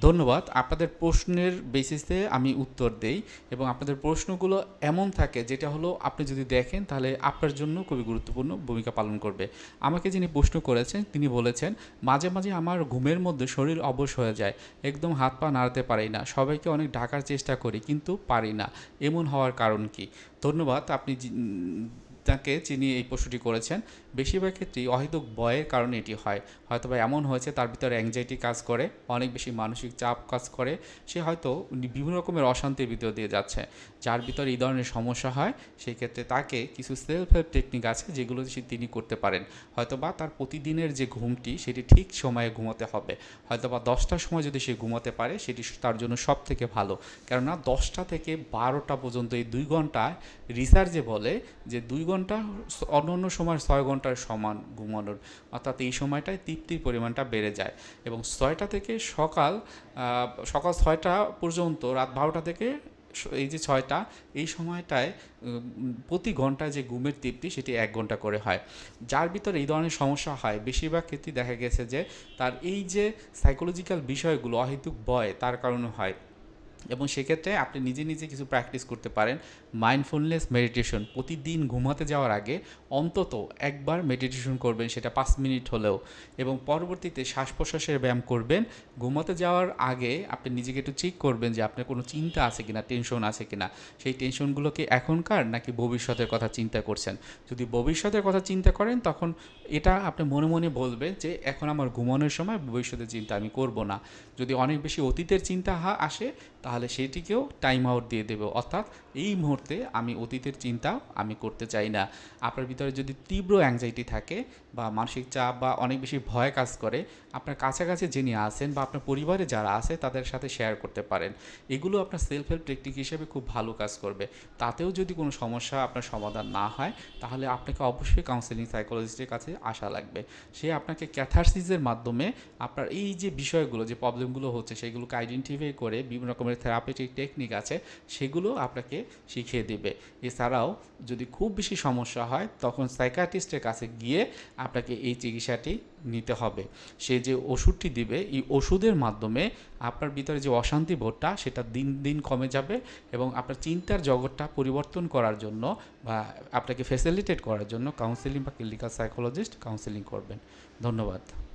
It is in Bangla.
ধন্যবাদ। আপনাদের প্রশ্নের বেসিসে আমি উত্তর দেই এবং আপনাদের প্রশ্নগুলো এমন থাকে যেটা হলো আপনি যদি দেখেন তাহলে আপনার জন্য খুবই গুরুত্বপূর্ণ ভূমিকা পালন করবে। আমাকে যিনি প্রশ্ন করেছেন তিনি বলেছেন, মাঝে মাঝে আমার ঘুমের মধ্যে শরীর অবশ হয়ে যায়। একদম হাত পা নাড়াতে পারি না। সবাইকে অনেক ঢাকার চেষ্টা করি কিন্তু পারি না। এমন হওয়ার কারণ কি? ধন্যবাদ। আপনি তাকে যিনি এই পশুটি করেছেন, বেশিরভাগ ক্ষেত্রেই অহেতুক ভয়ের কারণে এটি হয়। হয়তো বা এমন হয়েছে, তার ভিতরে অ্যাংজাইটি কাজ করে, অনেক বেশি মানসিক চাপ কাজ করে, সে হয়তো বিভিন্ন রকমের অশান্তির ভিতর দিয়ে যাচ্ছে। যার ভিতরে এই ধরনের সমস্যা হয়, সেই ক্ষেত্রে তাকে কিছু সেলফ হেল্প টেকনিক আছে, যেগুলো তিনি করতে পারেন। হয়তো বা তার প্রতিদিনের যে ঘুমটি, সেটি ঠিক সময়ে ঘুমাতে হবে। হয়তো বা দশটার সময় যদি সে ঘুমাতে পারে, সেটি তার জন্য সব থেকে ভালো। কেননা দশটা থেকে বারোটা পর্যন্ত এই দুই ঘন্টায় রিসার্চে বলে যে দুই ঘণ্টা অন্য অন্য সময় ছয় ঘণ্টার সমান ঘুমানোর। অর্থাৎ এই সময়টায় তৃপ্তির পরিমাণটা বেড়ে যায়। এবং ছয়টা থেকে সকাল সকাল ছয়টা পর্যন্ত, রাত বারোটা থেকে এই যে ছয়টা, এই সময়টায় প্রতি ঘন্টায় যে ঘুমের তৃপ্তি, সেটি এক ঘণ্টা করে হয়। যার ভিতরে এই ধরনের সমস্যা হয়, বেশিরভাগ ক্ষেত্রেই দেখা গেছে যে, তার এই যে সাইকোলজিক্যাল বিষয়গুলো, অহেতুক ভয়, তার কারণে হয়। এবং সেক্ষেত্রে আপনি নিজে নিজে কিছু প্র্যাকটিস করতে পারেন। মাইন্ডফুলনেস মেডিটেশন প্রতিদিন ঘুমাতে যাওয়ার আগে অন্তত একবার মেডিটেশন করবেন, সেটা পাঁচ মিনিট হলেও। এবং পরবর্তীতে শ্বাস প্রশ্বাসের ব্যায়াম করবেন। ঘুমাতে যাওয়ার আগে আপনি নিজেকে একটু চেক করবেন যে আপনার কোনো চিন্তা আছে কিনা টেনশন আছে কিনা। সেই টেনশনগুলো কি এখনকার নাকি ভবিষ্যতের কথা চিন্তা করছেন? যদি ভবিষ্যতের কথা চিন্তা করেন, তখন এটা আপনি মনে মনে বলবেন যে, এখন আমার ঘুমানোর সময় ভবিষ্যতের চিন্তা আমি করব না। যদি অনেক বেশি অতীতের চিন্তা আসে তাহলে সেটিকেও টাইম আউট দিয়ে দেবে। অর্থাৎ এই মুহূর্তে আমি অতীতের চিন্তা আমি করতে চাই না। আপনার ভিতরে যদি তীব্র অ্যাংজাইটি থাকে বা মানসিক চাপ বা অনেক বেশি ভয় কাজ করে, আপনার কাছাকাছি যিনি আছেন বা আপনার পরিবারে যারা আছে, তাদের সাথে শেয়ার করতে পারেন। এগুলো আপনার সেলফ হেল্প টেকনিক হিসেবে খুব ভালো কাজ করবে। তাতেও যদি কোনো সমস্যা আপনার সমাধান না হয়, তাহলে আপনাকে অবশ্যই কাউন্সেলিং সাইকোলজিস্টের কাছে আসা লাগবে। সে আপনাকে ক্যাথারসিসের মাধ্যমে আপনার এই যে বিষয়গুলো, যে প্রবলেমগুলো হচ্ছে, সেগুলোকে আইডেন্টিফাই করে বিভিন্ন রকমের থেরাপিটিক টেকনিক আছে, সেগুলো আপনাকে শিখিয়ে দেবে। এছাড়াও যদি খুব বেশি সমস্যা হয়, তখন সাইকাটিস্টের কাছে গিয়ে আপনাকে এই চিকিৎসাটি নিতে হবে। সে যে ওষুধটি দিবে, এই ওষুধের মাধ্যমে আপনার ভিতরে যে অশান্তি বোধটা, সেটা দিন দিন কমে যাবে এবং আপনার চিন্তার জগৎটা পরিবর্তন করার জন্য বা আপনাকে ফেসিলিটেট করার জন্য কাউন্সেলিং বা ক্লিনিক্যাল সাইকোলজিস্ট কাউন্সেলিং করবেন। ধন্যবাদ।